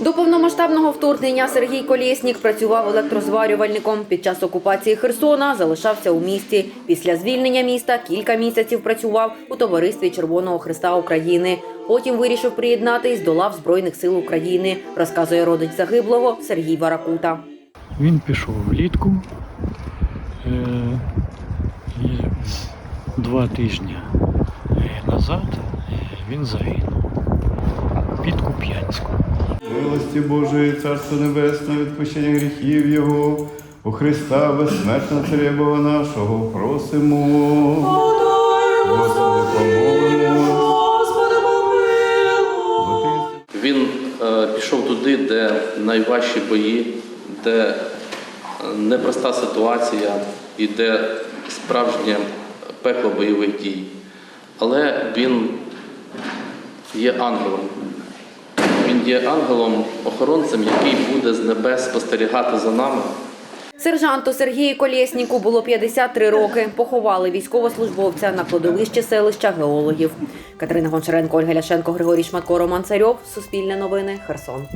До повномасштабного вторгнення Сергій Колєснік працював електрозварювальником. Під час окупації Херсона залишався у місті. Після звільнення міста кілька місяців працював у товаристві Червоного Христа України. Потім вирішив приєднатись до лав Збройних сил України, розказує родич загиблого Сергій Варакута. Він пішов влітку е, два тижні назад він загинув під Куп'янськом. Милості Божої, Царство Небесне, відпущення гріхів Його, у Христа безсмертного Царя Бога нашого, просимо. Господи, помолимо. Він е, пішов туди, де найважчі бої, де е, непроста ситуація і де справжнє пекло бойових дій. Але він є ангелом. Він є ангелом-охоронцем, який буде з небес спостерігати за нами. Сержанту Сергію Колєсніку було 53 роки. Поховали військовослужбовця на кладовищі селища геологів. Катерина Гончаренко, Ольга Ляшенко, Григорій Шматко, Роман Царьов. Суспільне новини. Херсон.